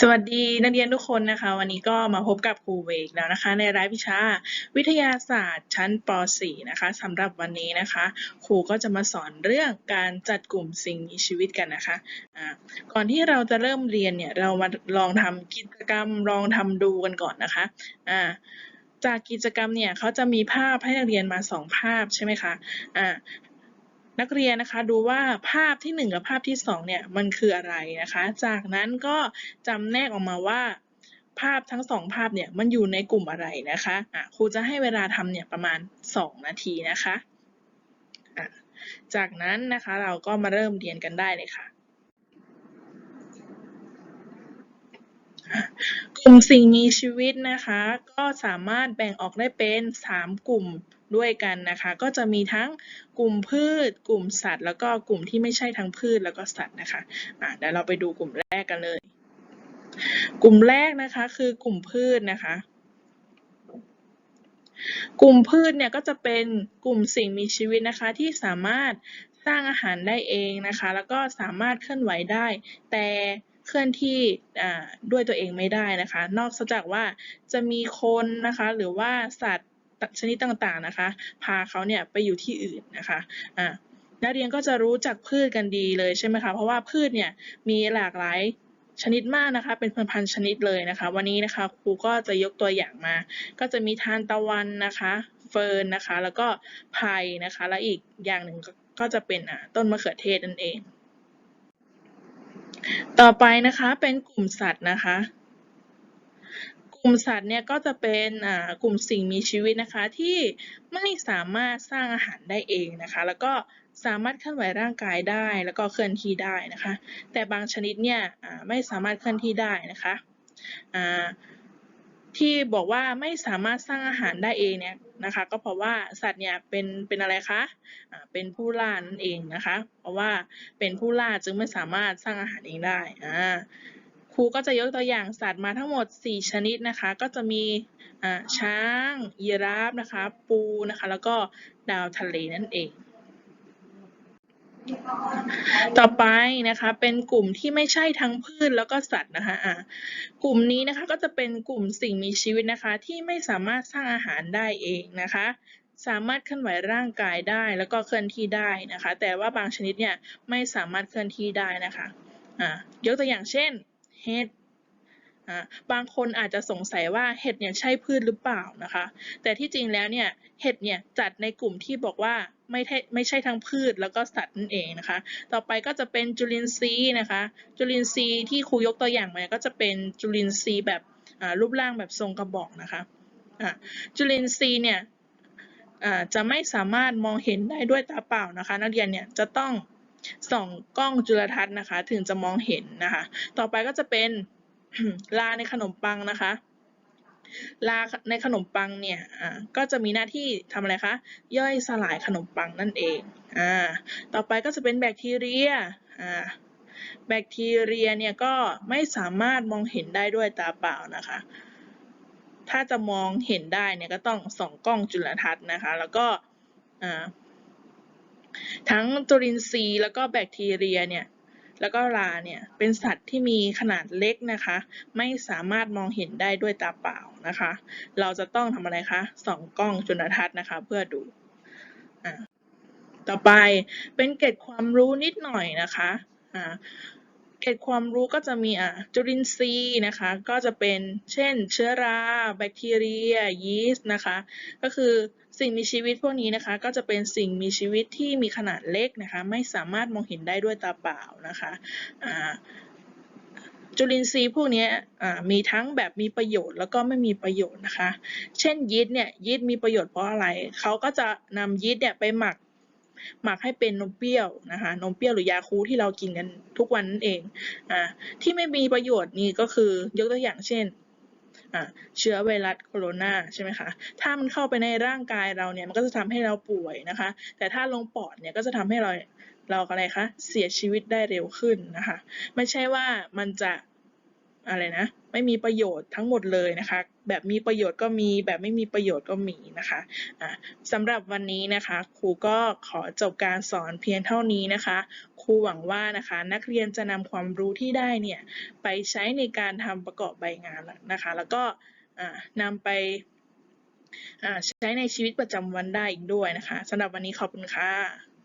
สวัสดีนักเรียนทุกคนนะคะ วันนี้ก็มาพบกับครูเวกแล้วนะคะ ในรายวิชาวิทยาศาสตร์ชั้นป .4 นะคะสำหรับวันนี้นะคะ ครูก็จะมาสอนเรื่องการจัดกลุ่มสิ่งมีชีวิตกันนะคะอ่าก่อนที่เราจะเริ่มเรียนเนี่ยเรามาลองทำกิจกรรมลองทำดูกันก่อนนะคะอ่าจากกิจกรรมเนี่ยเขาจะมีภาพให้นักเรียนมาสองภาพใช่ไหมคะอ่า นักเรียนนะคะดูว่าภาพที่ 1 กับภาพที่ 2 เนี่ยมันคืออะไรนะคะ จากนั้นก็จำแนกออกมาว่า ภาพทั้งสองภาพเนี่ยมันอยู่ในกลุ่มอะไรนะคะะครูจะให้เวลาทำเนี่ยประมาณ 2 นาทีนะคะะจากนั้นนะคะเราก็มาเริ่มเรียนกันได้เลยค่ะ กลุ่มสิ่งมีชีวิตนะคะ ก็สามารถแบ่งออกได้เป็น 3 กลุ่มด้วยกันนะคะ ก็จะมีทั้งกลุ่มพืช กลุ่มสัตว์ แล้วก็กลุ่มที่ไม่ใช่ทั้งพืชแล้วก็สัตว์นะคะอะเดี๋ยวเราไปดูกลุ่มแรกกันเลย กลุ่มแรกนะคะคือกลุ่มพืชนะคะกลุ่มพืชเนี่ยก็จะเป็นกลุ่มสิ่งมีชีวิตนะคะ ที่สามารถสร้างอาหารได้เองนะคะ แล้วก็สามารถเคลื่อนไหวได้ แต่ เคลื่อนที่ด้วยตัวเองไม่ได้นะคะ นอกจากว่าจะมีคนนะคะหรือว่าสัตว์ชนิดต่างๆนะคะ พาเขาเนี่ยไปอยู่ที่อื่นนะคะอ่านักเรียนก็จะรู้จักพืชกันดีเลยใช่ไหมคะเพราะว่าพืชเนี่ยมีหลากหลายชนิดมากนะคะ เป็นพันๆชนิดเลยนะคะ วันนี้นะคะครูก็จะยกตัวอย่างมา ก็จะมีทานตะวันนะคะเฟิร์นนะคะ แล้วก็ไผ่นะคะ และอีกอย่างหนึ่งก็จะเป็นต้นมะเขือเทศนั่นเอง ต่อไปนะคะเป็นกลุ่มสัตว์นะคะ กลุ่มสัตว์เนี่ยก็จะเป็นกลุ่มสิ่งมีชีวิตนะคะที่ไม่สามารถสร้างอาหารได้เองนะคะ แล้วก็สามารถเคลื่อนไหวร่างกายได้แล้วก็เคลื่อนที่ได้นะคะ แต่บางชนิดเนี่ยไม่สามารถเคลื่อนที่ได้นะคะ ที่บอกว่าไม่สามารถสร้างอาหารได้เองเนี่ยนะคะ ก็เพราะว่าสัตว์เนี่ยเป็นเป็นอะไรคะอ่าเป็นผู้ล่านั่นเองนะคะ เพราะว่าเป็นผู้ล่าจึงไม่สามารถสร้างอาหารเองได้อ่าครูก็จะยกตัวอย่างสัตว์มาทั้งหมด 4 ชนิดนะคะ ก็จะมีช้างยีราฟนะคะ ปูนะคะ แล้วก็ดาวทะเลนั่นเอง ต่อไปนะคะเป็นกลุ่มที่ไม่ใช่ทั้งพืชแล้วก็สัตว์นะคะอ่ากลุ่มนี้นะคะก็จะเป็นกลุ่มสิ่งมีชีวิตนะคะ ที่ไม่สามารถสร้างอาหารได้เองนะคะ สามารถเคลื่อนไหวร่างกายได้แล้วก็เคลื่อนที่ได้นะคะ แต่ว่าบางชนิดเนี่ยไม่สามารถเคลื่อนที่ได้นะคะอ่ายกตัวอย่างเช่นเห็ด อ่าบางคนอาจจะสงสัยว่าเห็ดเนี่ยใช่พืชหรือเปล่านะคะ แต่ที่จริงแล้วเนี่ยเห็ดเนี่ยจัดในกลุ่มที่บอกว่าไม่ใช่ไม่ใช่ทั้งพืชแล้วก็สัตว์นั่นเองนะคะ ต่อไปก็จะเป็นจุลินทรีย์นะคะ จุลินทรีย์ที่ครูยกตัวอย่างมาก็จะเป็นจุลินทรีย์แบบรูปร่างแบบทรงกระบอกนะคะจุลินทรีย์เนี่ยจะไม่สามารถมองเห็นได้ด้วยตาเปล่านะคะ นักเรียนเนี่ยจะต้องส่องกล้องจุลทรรศน์นะคะ ถึงจะมองเห็นนะคะ ต่อไปก็จะเป็น ลาในขนมปังนะคะ ลาในขนมปังเนี่ยก็จะมีหน้าที่ทำอะไรคะ ย่อยสลายขนมปังนั่นเองอ่าต่อไปก็จะเป็นแบคทีเรียอ่าแบคทีเรียเนี่ยก็ไม่สามารถมองเห็นได้ด้วยตาเปล่านะคะ ถ้าจะมองเห็นได้เนี่ยก็ต้องส่องกล้องจุลทรรศน์นะคะ แล้วก็ทั้งจุลินทรีย์แล้วก็แบคทีเรียเนี่ย แล้วก็ราเนี่ยเป็นสัตว์ที่มีขนาดเล็กนะคะ ไม่สามารถมองเห็นได้ด้วยตาเปล่านะคะ เราจะต้องทำอะไรคะส่องกล้องจุลทรรศน์นะคะ เพื่อดูอต่อไปเป็นเกร็ดความรู้นิดหน่อยนะคะอ่า เกร็ดความรู้ก็จะมีอ่าจุลินทรีย์นะคะ ก็จะเป็นเช่น เชื้อรา แบคทีเรีย ยีสต์นะคะ ก็คือสิ่งมีชีวิตพวกนี้นะคะ ก็จะเป็นสิ่งมีชีวิตที่มีขนาดเล็กนะคะ ไม่สามารถมองเห็นได้ด้วยตาเปล่านะคะอ่าจุลินทรีย์พวกนี้มีทั้งแบบมีประโยชน์แล้วก็ไม่มีประโยชน์นะคะ เช่นยีสต์เนี่ยยีสต์มีประโยชน์เพราะอะไร เขาก็จะนำยีสต์เนี่ยไปหมัก หมักให้เป็นนมเปรี้ยวนะคะนมเปรี้ยวหรือยาคูที่เรากินกันทุกวันนั่นเองอ่าที่ไม่มีประโยชน์นี่ก็คือยกตัวอย่างเช่นอ่าเชื้อไวรัสโคโรนาใช่ไหมคะ ถ้ามันเข้าไปในร่างกายเราเนี่ย มันก็จะทำให้เราป่วยนะคะ แต่ถ้าลงปอดเนี่ยก็จะทำให้เราเราอะไรคะ เสียชีวิตได้เร็วขึ้นนะคะ ไม่ใช่ว่ามันจะ อะไรนะ ไม่มีประโยชน์ทั้งหมดเลยนะคะ แบบมีประโยชน์ก็มี แบบไม่มีประโยชน์ก็มีนะคะะสำหรับวันนี้นะคะ ครูก็ขอจบการสอนเพียงเท่านี้นะคะ ครูหวังว่านะคะ นักเรียนจะนำความรู้ที่ได้เนี่ยไปใช้ในการทำประกอบใบงานนะคะ แล้วก็นำไปใช้ในชีวิตประจำวันได้อีกด้วยนะคะสำหรับวันนี้ขอบคุณค่ะ